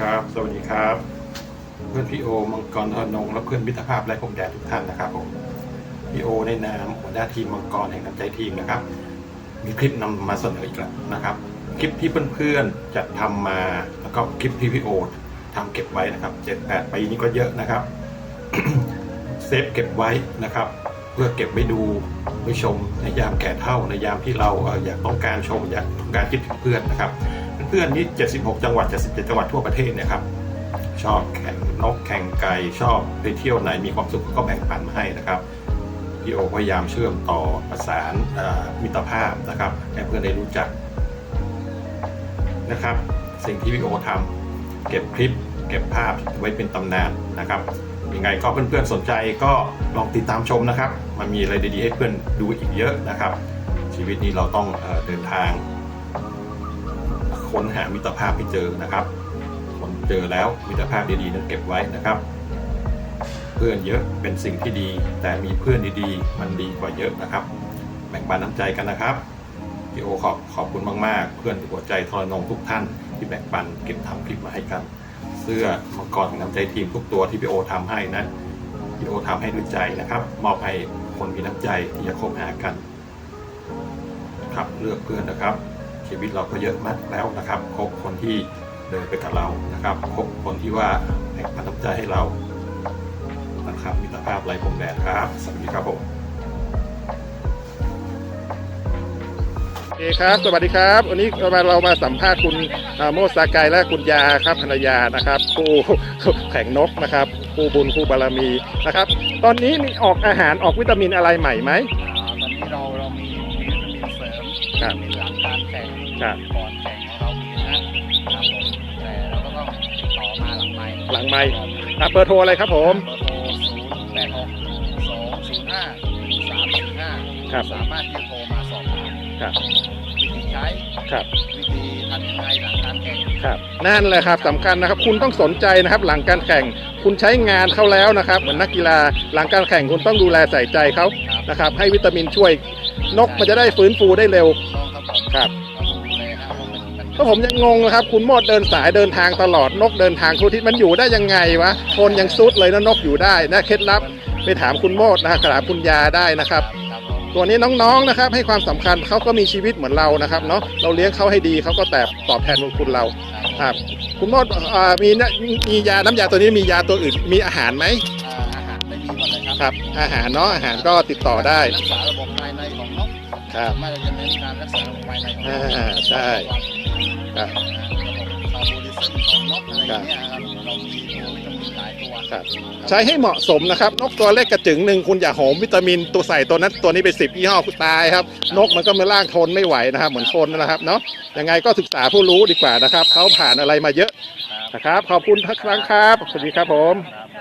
ครับ สวัสดีครับ เพื่อนพี่โอมังกรทนงและเพื่อนมิตรภาพและผมแดนทุกท่านนะครับผมพี่โอในนามหัวหน้าทีมมังกรแห่งน้ำใจทีมนะครับ มีคลิปนำมาเสนออีกแล้วนะครับ คลิปที่เพื่อนๆจัดทำมาแล้วก็คลิปที่พี่โอทำเก็บไว้นะครับเจ็ดแปดปีนี้ก็เยอะนะครับเซฟเก็บไว้นะครับ เพื่อเก็บไว้ดูไว้ชมในยามแก่เท่าในยามที่เราเอ่ออยากต้องการชมอยากต้องการคิดถึงเพื่อนนะครับ เพื่อนๆนี่76 จังหวัด 77 จังหวัดทั่วประเทศเนะครับ ชอบแข่งนกแข่งไก่ชอบไปเที่ยวไหนมีความสุขก็แบ่งปันมาให้นะครับพี่โอพยายามเชื่อมต่อประสานมิตรภาพนะครับให้เพื่อนได้รู้จักนะครับ สิ่งที่พี่โอทำเก็บคลิป เก็บภาพไว้เป็นตำนานนะครับยังไงก็เพื่อนๆสนใจก็ลองติดตามชมนะครับ มันมีอะไรดีๆให้เพื่อนดูอีกเยอะนะครับ ชีวิตนี้เราต้องเเดินทาง ค้นหามิตรภาพให้เจอนะครับคนเจอแล้วมิตรภาพดีๆนั้นเก็บไว้นะครับ เพื่อนเยอะเป็นสิ่งที่ดี แต่มีเพื่อนดีๆ มันดีกว่าเยอะนะครับ แบ่งปันน้ำใจกันนะครับพี่โอขอบขอบคุณมากๆ เพื่อนหัวใจทรนงทุกท่านที่แบ่งปันเก็บทำคลิปมาให้กัน เสื้อมังกรของน้ำใจทีมทุกตัวที่พี่โอทำให้นะพี่โอทำให้ด้วยใจนะครับ มอบให้คนมีน้ำใจที่จะคบหากัน ครับเลือกเพื่อนนะครับ ชีวิตเราก็เยอะมากแล้วนะครับคบคนที่เดินไปกับเรานะครับคบคนที่ว่าแบ่งปันน้ำใจให้เรานะครับมิตรภาพไรผมแดนครับ สวัสดีครับผมโอเคครับ สวัสดีครับ วันนี้เรามาเรามาสัมภาษณ์คุณอ่าโมดสากายและคุณยาครับภรรยานะครับคู่แข่งนกนะครับคู่บุญคู่บารมีนะครับ ตอนนี้มีออกอาหารออกวิตามินอะไรใหม่ไหมอ่าตอนนี้เราเรามีวิตามินเสริมครับ ครับ ก่อนแข่งของเรามีนะครับผมแต่เราก็ต้องติดต่อมาหลังไมค์หลังไมค์อะเบอร์โทรอะไรครับผม เบอร์โทรศูนย์แปดหกสองศูนย์ห้าสามสี่ห้าครับ สามารถที่จะโทรมาสอบถามครับ วิธีใช้ครับ วิธีทำยังไงหลังการแข่ง ครับ นั่นแหละครับสำคัญนะครับ คุณต้องสนใจนะครับ หลังการแข่ง คุณใช้งานเขาแล้วนะครับ เหมือนนักกีฬา หลังการแข่งคุณต้องดูแลใส่ใจเขานะครับ ให้วิตามินช่วย นกมันจะได้ฟื้นฟูได้เร็ว ต้องครับผมครับ ก็ผมยังงงนะครับ คุณโมดเดินสายเดินทางตลอดนกเดินทางทุกทิศมันอยู่ได้ยังไงวะคนยังซุดเลยนะนกอยู่ได้นะเคล็ดลับไปถามคุณโมดนะครับถามคุณยาได้นะครับครับผมตัวนี้น้องๆนะครับ ให้ความสำคัญเขาก็มีชีวิตเหมือนเรานะครับเนาะเราเลี้ยงเขาให้ดีเขาก็แต่ตอบแทนบุญคุณเราครับคุณโมดอ่ามีนะมียาน้ำยาตัวนี้มียาตัวอื่นมีอาหารไหมอ่าอาหารไม่มีหมดเลยครับครับ อาหารเนาะอาหารก็ติดต่อได้รักษาระบบภายในของนก ครับไม่เราจะเน้นการรักษาระบบภายในของนกอ่าใช่ครับระบบคาร์โบลิซึมของนกอะไรอย่างเงี้ยครับเรามีตัววิตามินหลายตัวครับ ใช้ให้เหมาะสมนะครับ นกตัวเล็กกระจึงหนึ่งคุณอย่าโหมวิตามินตัวใส่ตัวนั้นตัวนี้ไปสิบยี่ห้อคุณตายครับ นกมันก็มาล่างทนไม่ไหวนะครับเหมือนคนนะครับเนาะยังไงก็ศึกษาผู้รู้ดีกว่านะครับเขาผ่านอะไรมาเยอะนะครับ ขอบคุณทุกครั้งครับสวัสดีครับผมส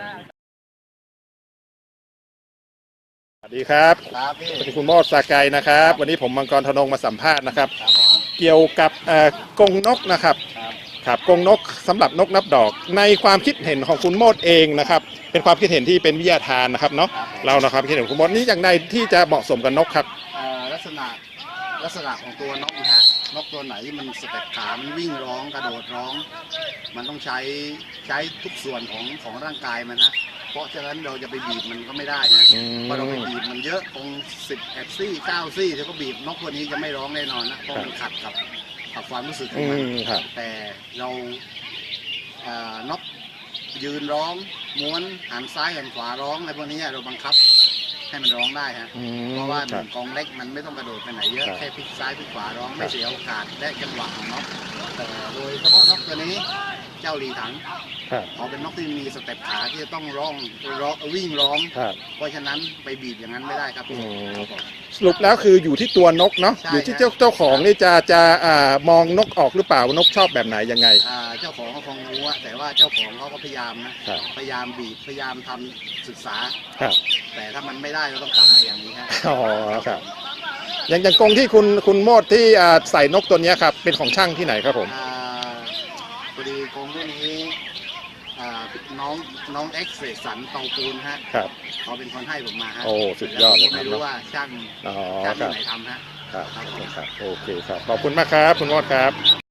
วัสดีครับครับพี่เป็นคุณโมดสากายนะครับ วันนี้ผมมังกรธนงมาสัมภาษณ์นะครับ ครับผมเกี่ยวกับเอ่อกรงนกนะครับครับครับกรงนกสำหรับนกนับดอก ในความคิดเห็นของคุณโมดเองนะครับ เป็นความคิดเห็นที่เป็นวิทยาทานนะครับเนาะครับผมเรานะครับคิดเห็นของคุณโมดนี่อย่างไรที่จะเหมาะสมกับนกครับ เอ่อลักษณะลักษณะของตัวนกนะฮะนกตัวไหนที่มันสเต็ปขา มันวิ่งร้องกระโดดร้อง มันต้องใช้ใช้ทุกส่วนของของร่างกายมันนะเพ ราะฉะนั้นเราจะไปบีบมันก็ไม่ได้นะอืม เพราะเราไปบีบมันเยอะตรงสิบแอดซี่เก้าซี่ถ้าก็บีบนกตัวนี้จะไม่ร้องแน่นอนนะเพราะมันขัดกับกับความรู้สึกขออืงมัน มครับ แต่เราเอ่อนกยืนร้อง ม้วนหันซ้ายหันขวาร้องอะไรพวกนี้เราบังคับให้มันร้องได้ฮะอืมเพราะว่าหครันึ่บ งกองเล็กมันไม่ต้องกระโดดไปไหนเยอะครับ แค่พลิกซ้ายพลิกขวาร้องครัไม่บเสียโอกาสและจังหวะของนกแต่โดยเฉพาะนกตัวนี้ เจ้าหลีถังครับ เขาเป็นนกที่มีสเต็ปขาที่จะต้องร้องร้องวิ่งร้อง ครับ เพราะฉะนั้นไปบีบอย่างนั้นไม่ได้ครับอืม ครับผม สรุปแล้วคืออยู่ที่ตัวนกเนาะ ใช่ อยู่ที่เจ้าเจ้าของนี่จะจะอ่ามองนกออกหรือเปล่าว่านกชอบแบบไหนยังไง อ่าเจ้าของเขาคงรู้อะแต่ว่าเจ้าของเขาก็พยายามนะครับ พยายามบีบพยายามทำศึกษา ครับ แต่ถ้ามันไม่ได้เราต้องกลับมาอย่างนี้ฮะอ๋อครับ อย่างอย่างกรงที่คุณคุณโมดที่อ่าใส่นกตัวเนี้ยครับ เป็นของช่างที่ไหนครับผม อ่า พอดีกรงรุ่นนี้อ่าน้องน้องเอ็กซ์เรสันเตาปูนฮะครับ เขาเป็นคนให้ผมมาฮะโอ้สุดยอดเลยแต่ผมก็ไม่ครับรู้ว่าช่างอ๋อช่างครัที่บไหนทำฮะ ครับครับ โอเคครับ ขอบคุณมากครับ คุณโมดครับ